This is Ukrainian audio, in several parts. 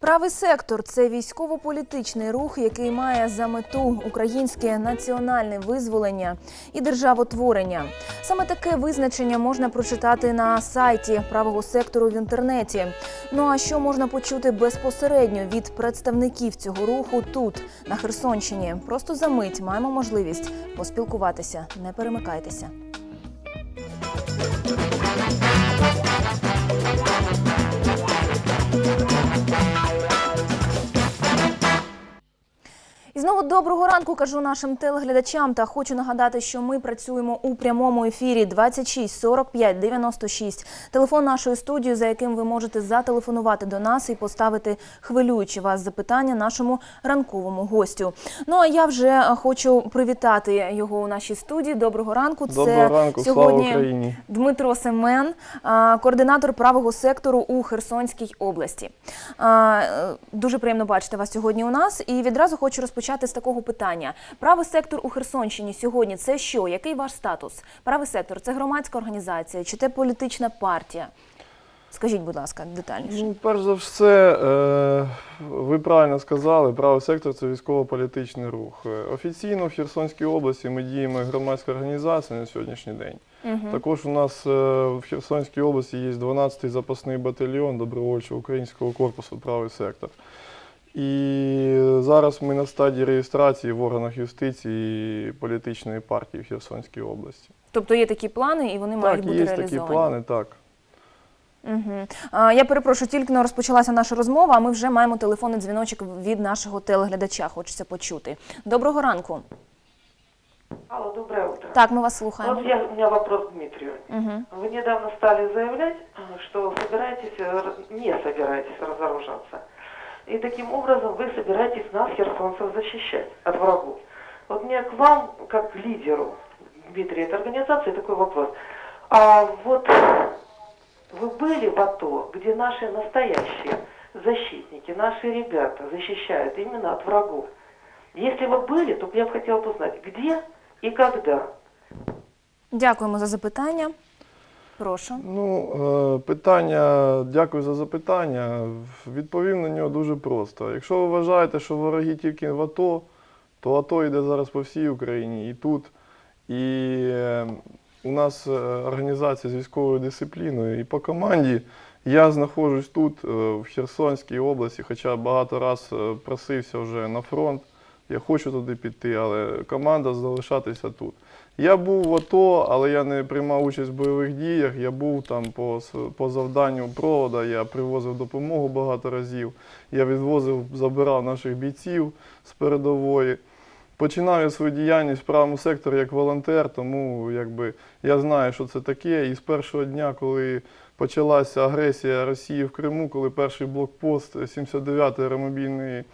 Правий сектор це військово-політичний рух, який має за мету українське національне визволення і державотворення. Саме таке визначення можна прочитати на сайті правого сектору в інтернеті. Ну а що можна почути безпосередньо від представників цього руху тут, на Херсонщині? Просто за мить маємо можливість поспілкуватися. Не перемикайтеся. І знову доброго ранку кажу нашим телеглядачам та хочу нагадати, що ми працюємо у прямому ефірі 26 45 96. Телефон нашої студії, за яким ви можете зателефонувати до нас і поставити хвилюючі вас запитання нашому ранковому гостю. Ну а я вже хочу привітати його у нашій студії. Доброго ранку. Доброго ранку, слава сьогодні Україні. Дмитро Семен, координатор правого сектору у Херсонській області. Е, Дуже приємно бачити вас сьогодні у нас. І відразу хочу розпочати з такого питання: правий сектор у Херсонщині сьогодні це що? Який ваш статус? Правий сектор це громадська організація чи це політична партія? Скажіть, будь ласка, детальніше. Ну, перш за все, е, ви правильно сказали, правий сектор це військово-політичний рух. Е, Офіційно в Херсонській області ми діємо громадська організація на сьогоднішній день. Мгм. Також у нас е, в Херсонській області є 12-й запасний батальйон добровольчого українського корпусу правий сектор. І зараз ми на стадії реєстрації в органах юстиції політичної партії в Херсонській області. Тобто є такі плани, і вони мають Так, бути є реалізовані. такі плани, так. Угу. А, я перепрошую, тільки не розпочалася наша розмова, а ми вже маємо телефонний дзвіночок від нашого телеглядача. Хочеться почути. Доброго ранку. Алло, доброе утро. Так, ми вас слухаємо. Вот я, у меня вопрос к Дмитрию. Угу. Вы недавно стали заявлять, э, что собираетесь, э, р- не собираетесь разоружаться. И таким образом вы собираетесь нас, херсонцев, защищать от врагов. Вот мне к вам, как лидеру, Дмитрий, этой организации, такой вопрос. А вот вы были в АТО, где наши настоящие защитники, наши ребята защищают именно от врагов? Если вы были, то я бы хотела бы узнать, где и когда. Дякуємо за запитання. Прошу. Ну, е, питання, дякую за запитання. Відповім на нього дуже просто. Якщо ви вважаєте, що вороги тільки в АТО, то АТО йде зараз по всій Україні і тут. І е, у нас е, організація з військовою дисципліною, і по команді я знаходжусь тут, в Херсонській області, хоча багато раз просився вже на фронт. Я хочу туди піти, але команда залишатися тут. Я був в АТО, але я не приймав участь в бойових діях. Я був там по, по завданню провода, я привозив допомогу багато разів. Я відвозив, забирав наших бійців з передової. Починав я свою діяльність в правому секторі як волонтер, тому якби, я знаю, що це таке. І з першого дня, коли почалася агресія Росії в Криму, коли перший блокпост 79-ї аеромобільної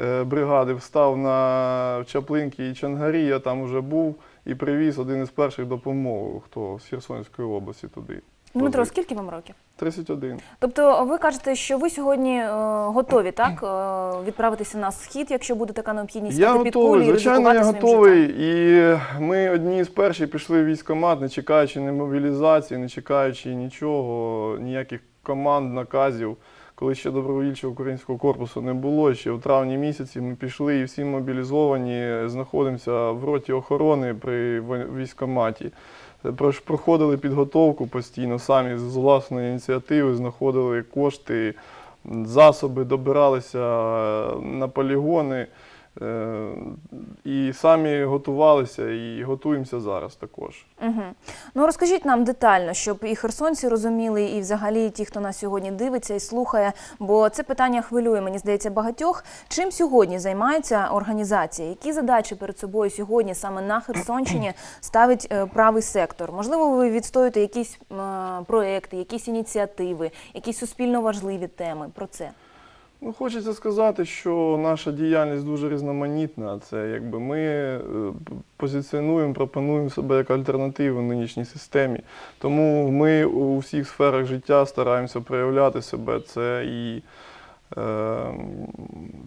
е, бригади встав на Чаплинки і Чангарі, я там вже був і привіз один із перших допомог, хто з Херсонської області туди. Дмитро, скільки вам років? 31. Тобто, ви кажете, що ви сьогодні е, готові так е, відправитися на схід, якщо буде така необхідність Я готовий, кулі звичайно, я своїм життям? готовий. І ми одні з перших пішли в військкомат, не чекаючи ні мобілізації, не чекаючи нічого, ніяких команд, наказів. Коли ще добровольчого українського корпусу не було, ще в травні місяці ми пішли і всі мобілізовані, знаходимося в роті охорони при військоматі. Проходили підготовку постійно, самі з власної ініціативи знаходили кошти, засоби, добиралися е, на полігони. Е, І самі готувалися і готуємося зараз також. Угу. Ну розкажіть нам детально, щоб і херсонці розуміли, і взагалі ті, хто нас сьогодні дивиться і слухає, бо це питання хвилює, мені здається, багатьох. Чим сьогодні займається організація? Які задачі перед собою сьогодні саме на Херсонщині ставить е, правий сектор? Можливо, ви відстоюєте якісь е, проекти, якісь ініціативи, якісь суспільно важливі теми про це. Ну, хочеться сказати, що наша діяльність дуже різноманітна. Це якби ми е, позиціонуємо, пропонуємо себе як альтернативу нинішній системі. Тому ми у всіх сферах життя стараємося проявляти себе. Це і е,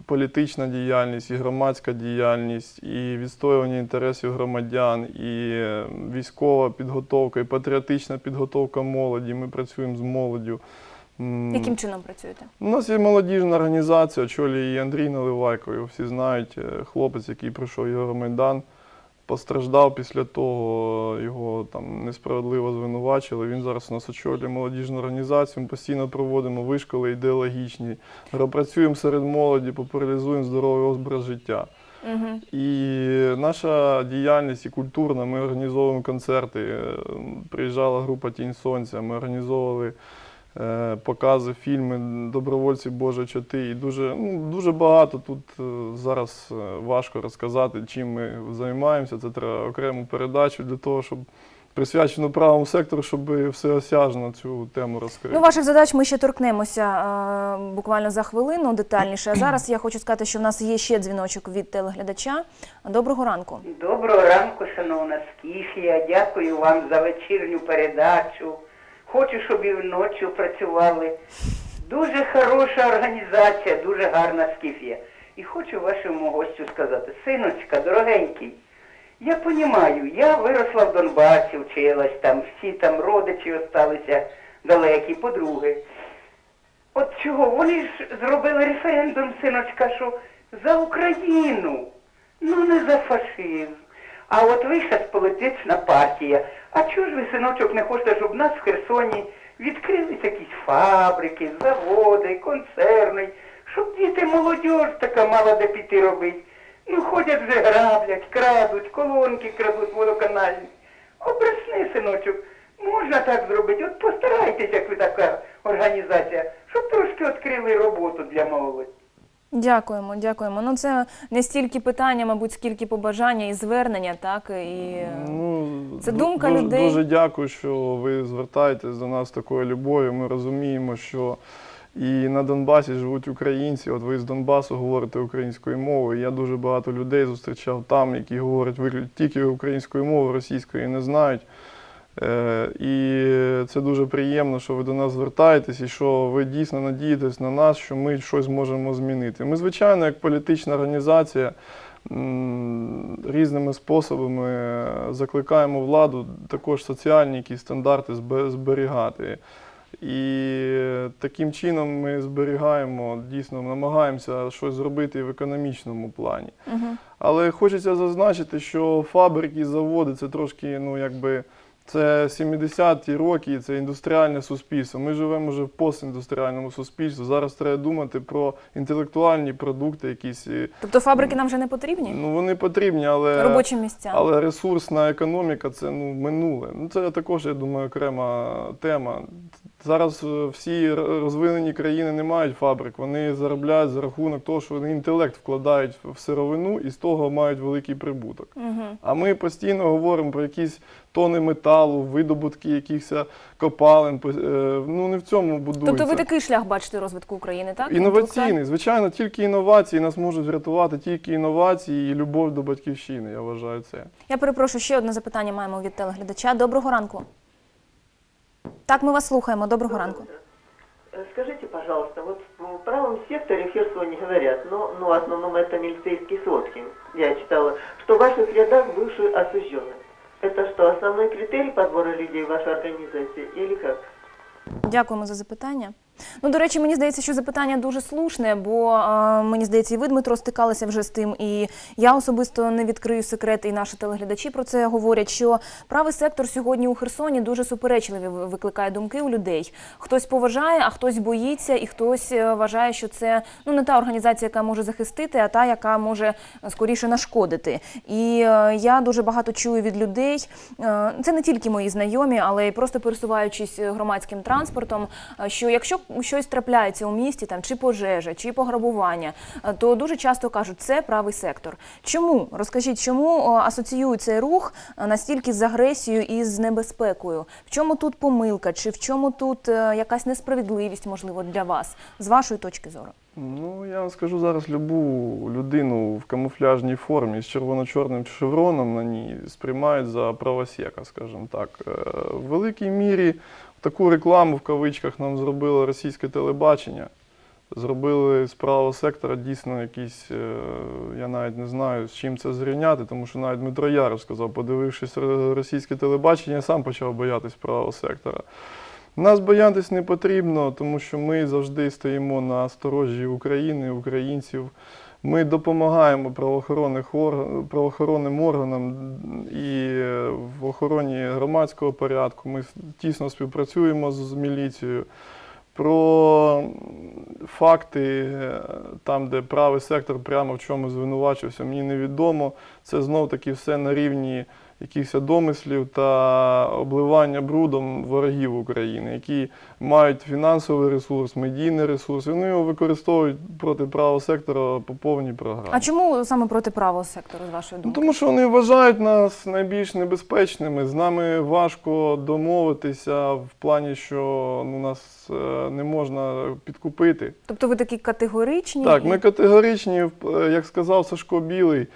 політична діяльність, і громадська діяльність, і відстоювання інтересів громадян, і е, військова підготовка, і патріотична підготовка молоді. Ми працюємо з молоддю. Яким чином працюєте? У нас є молодіжна організація, очолює її Андрій Наливайко, його всі знають. е, Хлопець, який пройшов Євромайдан, постраждав після того, його там несправедливо звинувачили. Він зараз у нас очолює молодіжну організацію. Ми постійно проводимо вишколи ідеологічні, працюємо серед молоді, популяризуємо здоровий образ життя. Угу. І наша діяльність і культурна, ми організовуємо концерти. Е, Приїжджала група Тінь Сонця, ми організовували покази, фільми Добровольці Божої чоти. І дуже, ну, дуже багато тут е, зараз е, важко розказати, чим ми займаємося. Це треба окрему передачу для того, щоб присвячено правому сектору, щоб всеосяжно цю тему розкрити. Ну, ваших задач ми ще торкнемося е, буквально за хвилину детальніше. А зараз я хочу сказати, що в нас є ще дзвіночок від телеглядача. Доброго ранку. Доброго ранку, шановна Скіфія. Дякую вам за вечірню передачу. Хочу, щоб і вночі працювали. Дуже хороша організація, дуже гарна Скіфія. І хочу вашому гостю сказати, синочка, дорогенький, я розумію, я виросла в Донбасі, вчилась там, всі там родичі осталися далекі, подруги. От чого? Вони ж зробили референдум, синочка, що за Україну, ну не за фашизм. А от ви зараз політична партія. А чого ж ви, синочок, не хочете, щоб нас в Херсоні відкрились якісь фабрики, заводи, концерни, щоб діти молодь така мала де піти робити. Ну ходять вже граблять, крадуть, колонки крадуть водоканальні. Обрасни, синочок, можна так зробити. От постарайтеся, як ви така організація, щоб трошки відкрили роботу для молоді. Дякуємо, дякуємо. Ну це не стільки питання, мабуть, скільки побажання і звернення, так і Ну, Це думка дуже, людей. Дуже дякую, що ви звертаєтесь до нас такою любов'ю. Ми розуміємо, що і на Донбасі живуть українці. От ви з Донбасу говорите українською мовою. Я дуже багато людей зустрічав там, які говорять тільки українською мовою, російської не знають. Е, І це дуже приємно, що ви до нас звертаєтесь і що ви дійсно надієтесь на нас, що ми щось можемо змінити. Ми, звичайно, як політична організація, різними способами закликаємо владу також соціальні якісь стандарти зберігати. І таким чином ми зберігаємо, дійсно намагаємося щось зробити і в економічному плані. Мгм. Але хочеться зазначити, що фабрики, заводи це трошки, ну якби. Це 70-ті роки, це індустріальне суспільство. Ми живемо вже в постіндустріальному суспільстві. Зараз треба думати про інтелектуальні продукти, якісь. тобто фабрики нам вже не потрібні? Ну вони потрібні, але Робочі місця. але ресурсна економіка це ну минуле. Ну це також, я думаю, окрема тема. Зараз е, всі розвинені країни не мають фабрик. Вони заробляють за рахунок того, що вони інтелект вкладають в сировину і з того мають великий прибуток. Угу. А ми постійно говоримо про якісь тони металу, видобутки якихось копалин. е, Ну не в цьому будується. Тобто ви такий шлях бачите розвитку України, так? Інноваційний, звичайно, тільки інновації нас можуть врятувати, тільки інновації і любов до батьківщини. Я вважаю це. Я перепрошую, ще одне запитання маємо від телеглядача. Доброго ранку. Так, ми вас слухаємо. Доброго ранку. Э, Скажите, пожалуйста, вот в правом секторе в Херсоне говорят, но ну, в основном это милицейские сводки, я читала, что в ваших рядах бывший осужденный. Это что, основной критерий подбора людей в вашей организации или как? Дякуємо за запитання. Ну, до речі, мені здається, що запитання дуже слушне, бо е, мені здається, і ви, Дмитро, стикалися вже з тим, і я особисто не відкрию секрет, і наші телеглядачі про це говорять. Що правий сектор сьогодні у Херсоні дуже суперечливі викликає думки у людей. Хтось поважає, а хтось боїться, і хтось е, вважає, що це ну не та організація, яка може захистити, а та, яка може е, скоріше нашкодити. І е, я дуже багато чую від людей. е, Це не тільки мої знайомі, але й просто пересуваючись е, громадським транспортом. Що якщо щось трапляється у місті, там чи пожежа, чи пограбування, е, то дуже часто кажуть, це правий сектор. Чому розкажіть, чому асоціюють цей рух е, настільки з агресією і з небезпекою? В чому тут помилка, чи в чому тут е, якась несправедливість, можливо, для вас з вашої точки зору? Ну, я вам скажу зараз любу людину в камуфляжній формі з червоно-чорним шевроном на ній сприймають за правосека, скажімо так. В великій мірі таку рекламу в кавичках нам зробило російське телебачення. Зробили з правого сектора дійсно якісь, е, я навіть не знаю, з чим це зрівняти, тому що навіть Дмитро Яров сказав, подивившись російське телебачення, я сам почав боятись правого сектора. Нас боятись не потрібно, тому що ми завжди стоїмо на сторожі України, українців. Ми допомагаємо правоохоронним органам і в охороні громадського порядку. Ми тісно співпрацюємо з з міліцією. Про факти, е, там, де правий сектор прямо в чому звинувачився, мені невідомо. Це знов таки все на рівні якихось домислів та обливання брудом ворогів України, які мають фінансовий ресурс, медійний ресурс. Вони його використовують проти правого сектора по повній програмі. А чому саме проти правого сектору, з вашої Ну, тому що вони вважають нас найбільш небезпечними. З нами важко домовитися в плані, що ну, нас е, не можна підкупити. Тобто ви такі категоричні? Так, ми категоричні, в- як сказав Сашко Білий, е,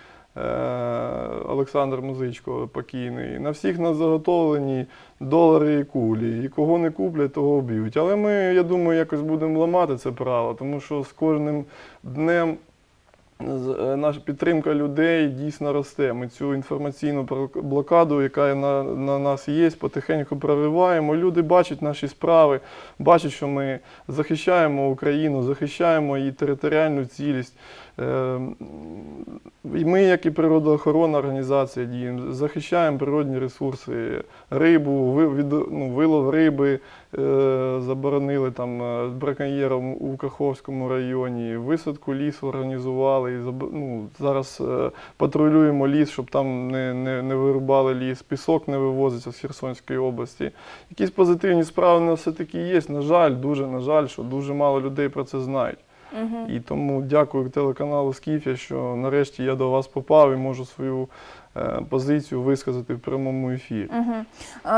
Олександр Музичко покійний. На всіх нас заготовлені долари і кулі. І кого не куплять, того вб'ють. Але ми, я думаю, якось будемо ламати це правило, тому що з кожним днем. е, Наша підтримка людей дійсно росте. Ми цю інформаційну блокаду, яка на, на нас є, потихеньку прориваємо. Люди бачать наші справи, бачать, що ми захищаємо Україну, захищаємо її територіальну цілість. Е, і ми, як і природоохоронна організація, діємо, захищаємо природні ресурси, рибу, від, ну, вилов риби е, заборонили там е, браконьєрам у Каховському районі, висадку лісу організували. І, ну, зараз е, патрулюємо ліс, щоб там не, не, не вирубали ліс, пісок не вивозиться з Херсонської області. Якісь позитивні справи все-таки є. На жаль, дуже на жаль, що дуже мало людей про це знають. І тому дякую телеканалу Скіфія, що нарешті я до вас попав і можу свою е, позицію висказати в прямому ефірі.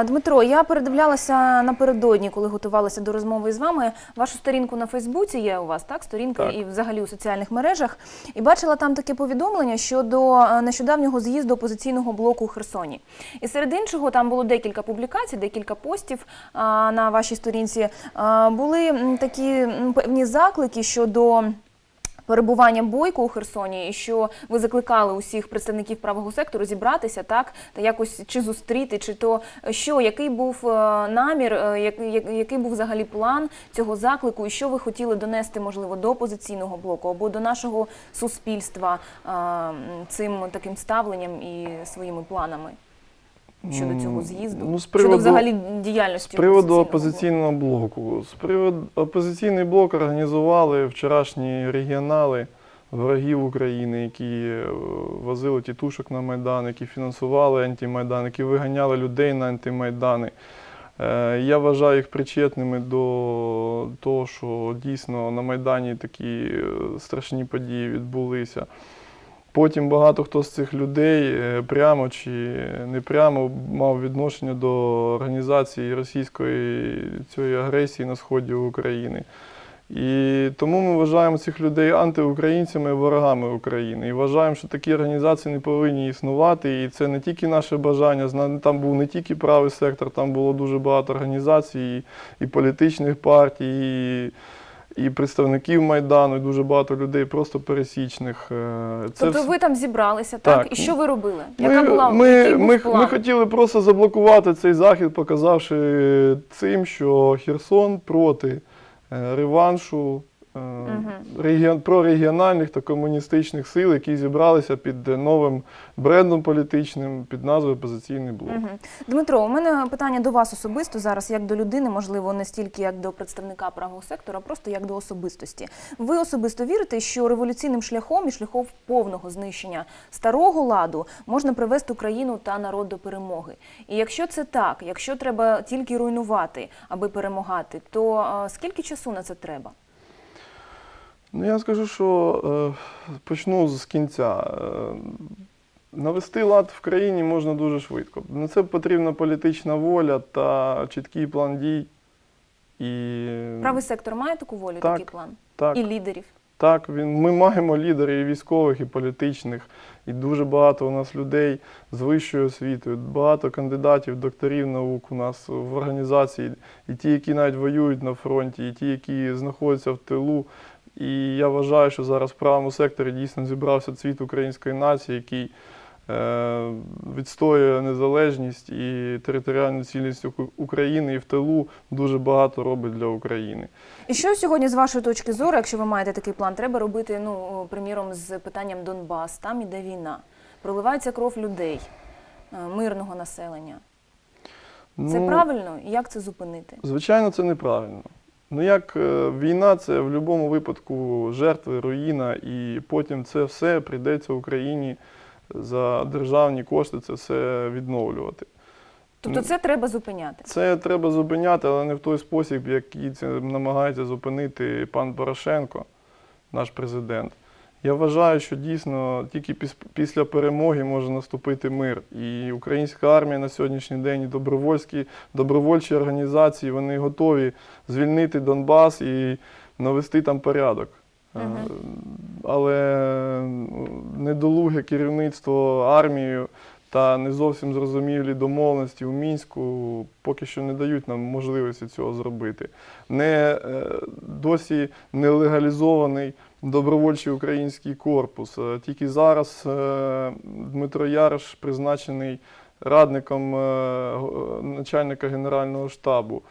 Дмитро, я передивлялася напередодні, коли готувалася до розмови з вами. Вашу сторінку на Фейсбуці є у вас, так? Сторінка Так. і взагалі у соціальних мережах. І бачила там таке повідомлення щодо е, нещодавнього з'їзду опозиційного блоку у Херсоні. І серед іншого там було декілька публікацій, декілька постів на вашій сторінці. Були такі певні заклики щодо. Перебування бойко у Херсоні, і що ви закликали усіх представників правого сектору зібратися, так? Та якось чи зустріти, чи то що, який був е, намір, е, як- як- який був взагалі план цього заклику, і що ви хотіли донести, можливо, до опозиційного блоку або до нашого суспільства е, цим таким ставленням і своїми планами щодо цього з'їзду, ну, з щодо приводу- взагалі З діяльності приводу опозиційного опозиційного блоку. З приводу опозиційний блок організували вчорашні регіонали ворогів України, які е, возили тітушок на Майдан, які фінансували антимайдан, які виганяли людей на антимайдани. Е, Я вважаю їх причетними до того, що дійсно на Майдані такі е, страшні події відбулися. Потім багато хто з цих людей е, прямо чи не прямо мав відношення до організації російської цієї агресії на сході України. І тому ми вважаємо цих людей антиукраїнцями ворогами України. І вважаємо, що такі організації не повинні існувати. І це не тільки наше бажання. Там був не тільки правий сектор, там було дуже багато організацій, і, і політичних партій, і, і представників Майдану, і дуже багато людей просто пересічних. Е, Це Тобто вс- ви там зібралися, так? Так. І що ви робили? Яка ми, була ми, який був ми, план? ми хотіли просто заблокувати цей захід, показавши цим, що Херсон проти е, реваншу регіон, прорегіональних та комуністичних сил, які зібралися під е, новим брендом політичним під назвою Опозиційний блок. Дмитро, у мене питання до вас особисто зараз, як до людини, можливо, не стільки як до представника правого сектора, а просто як до особистості. Ви особисто вірите, що революційним шляхом і шляхом повного знищення старого ладу можна привести Україну та народ до перемоги. І якщо це так, якщо треба тільки руйнувати, аби перемагати, то е, скільки часу на це треба? Ну, я скажу, що е, почну з кінця. Е, навести лад в країні можна дуже швидко. На це потрібна політична воля та чіткий план дій. І, Правий сектор має таку волю, Так, такий план так, і лідерів. так, він, ми маємо лідерів і військових, і політичних, і дуже багато у нас людей з вищою освітою, багато кандидатів, докторів наук у нас в організації, і ті, які навіть воюють на фронті, і ті, які знаходяться в тилу. І я вважаю, що зараз в правому секторі дійсно зібрався цвіт української нації, який е, відстоює незалежність і територіальну цілісність України і в тилу дуже багато робить для України. І що сьогодні, з вашої точки зору, якщо ви маєте такий план, треба робити, ну, приміром, з питанням Донбас, там іде війна, проливається кров людей, е, мирного населення. Це Ну, правильно? І як це зупинити? Звичайно, це неправильно. Ну як е, війна, це в будь-якому випадку жертви, руїна, і потім це все прийдеться Україні за державні кошти це все відновлювати. Тобто це треба зупиняти. Це треба зупиняти, але не в той спосіб, який це намагається зупинити пан Порошенко, наш президент. Я вважаю, що дійсно тільки піс- після перемоги може наступити мир. І українська армія на сьогоднішній день, і добровольські, добровольчі організації, вони готові звільнити Донбас і навести там порядок. Мгм. Але ну, недолуге керівництво армією та не зовсім зрозумілі домовленості у мінську поки що не дають нам можливості цього зробити. Не е, досі не легалізований добровольчий український корпус. Е, Тільки зараз е, Дмитро Яриш призначений радником начальника Генерального штабу.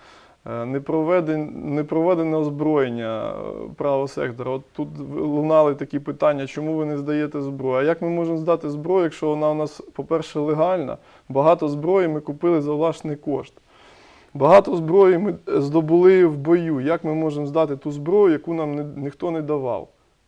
Е, Не проведено, не проведене озброєння е, правого сектора. От тут лунали такі питання, чому ви не здаєте зброю? А як ми можемо здати зброю, якщо вона у нас, по-перше, легальна? Багато зброї ми купили за власний кошт. Багато зброї ми здобули в бою. Як ми можемо здати ту зброю, яку нам ніхто не давав?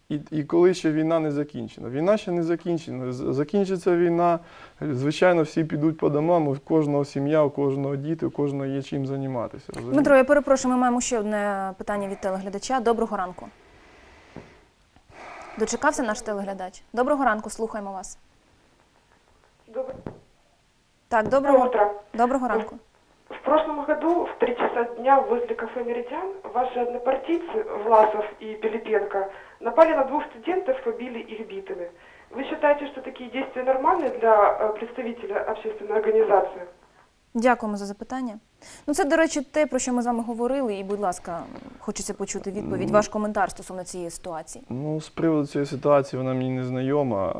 І, і коли ще війна не закінчена? Війна ще не закінчена. Закінчиться війна, звичайно, всі підуть по домам, у кожного сім'я, у кожного діти, у кожного є чим займатися. Дмитро, я перепрошую, ми маємо ще одне питання від телеглядача. Доброго ранку. Дочекався наш телеглядач. Доброго ранку, слухаємо вас. Доброе Так, доброго, доброго ранку. В прошлом году в три часа дня возле кафе «Меридиан» ваши однопартийцы Власов и Пилипенко напали на двух студентов, побили их битыми. Вы считаете, что такие действия нормальны для э, представителя общественной организации? Дякуємо за запитання. Ну, це, до речі, те, про що ми з вами говорили, і, будь ласка, хочеться почути відповідь, ваш коментар стосовно цієї ситуації. Ну, з приводу цієї ситуації вона мені не знайома.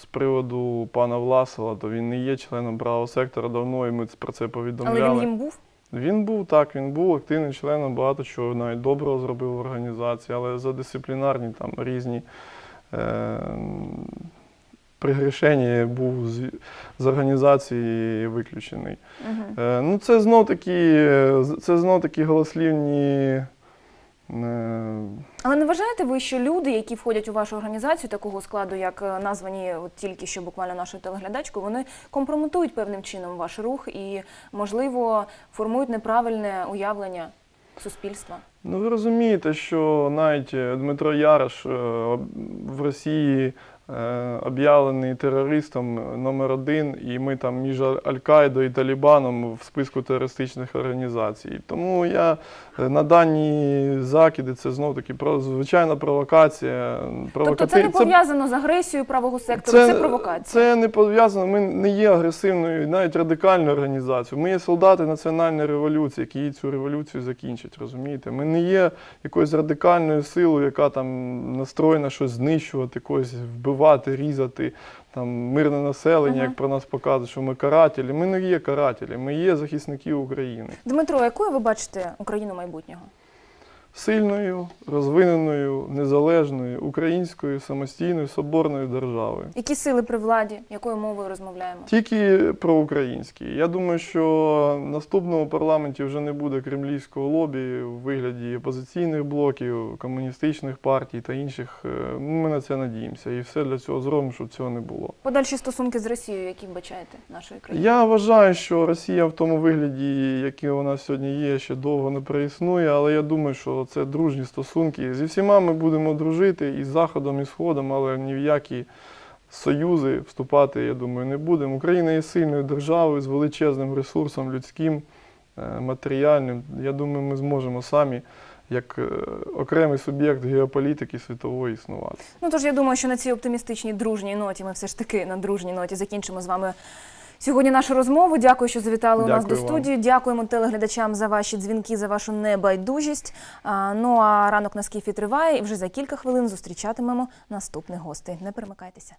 З приводу пана Власова, то він не є членом правого сектора давно, і ми про це повідомляли. Але він їм був. Він був так, він був активним членом, багато чого навіть доброго зробив в організації, але за дисциплінарні там різні е, пригрішення був з, з організації виключений. Угу. Е, ну, це знов такі, це знов такі голослівні. Е, Але не вважаєте ви, що люди, які входять у вашу організацію такого складу, як е, названі от тільки що буквально нашою телеглядачкою, вони компрометують певним чином ваш рух і, можливо, формують неправильне уявлення суспільства? Ну, ви розумієте, що навіть е, Дмитро Ярош е, в Росії об'явлений терористом е, номер один, і ми там між Аль- Аль-Каїдою і Талібаном в списку терористичних організацій. Тому я е, на дані закиди це знов таки про звичайна провокація. Тобто це не провокати- пов'язано з агресією правого сектору, це, провокація. Це не пов'язано. Ми не є агресивною, навіть радикальною організацією. Ми є солдати національної революції, які цю революцію закінчать. Розумієте? Ми не є якоюсь радикальною силою, яка там настроєна щось знищувати, когось вбивати, різати. Там мирне населення, Ага. як про нас показують, що ми карателі. Ми не є карателі, ми є захисники України. Дмитро, якою ви бачите Україну майбутнього? Сильною, розвиненою, незалежною, українською, самостійною, соборною державою. Які сили при владі? Якою мовою розмовляємо? Тільки проукраїнський. Я думаю, що в наступному парламенті вже не буде кремлівського лобі у вигляді опозиційних блоків, комуністичних партій та інших. Е, Ми на це надіємося. І все для цього зробимо, щоб цього не було. Подальші стосунки з Росією, які вбачаєте нашої країни? Я вважаю, що Росія в тому вигляді, який вона сьогодні є, ще довго не проіснує, але я думаю, що це дружні стосунки. Зі всіма ми будемо дружити і з Заходом, і Сходом, але ні в які союзи вступати, я думаю, не будемо. Україна є сильною державою з величезним ресурсом людським, е, матеріальним. Я думаю, ми зможемо самі, як е, окремий суб'єкт геополітики світової існувати. Ну тож я думаю, що на цій оптимістичній дружній ноті ми все ж таки на дружній ноті закінчимо з вами. Сьогодні нашу розмову. Дякую, що завітали у нас до студії. вам. Дякуємо телеглядачам за ваші дзвінки, за вашу небайдужість. А, ну а ранок на скіфі триває, і вже за кілька хвилин зустрічатимемо наступних гостей. Не перемикайтеся.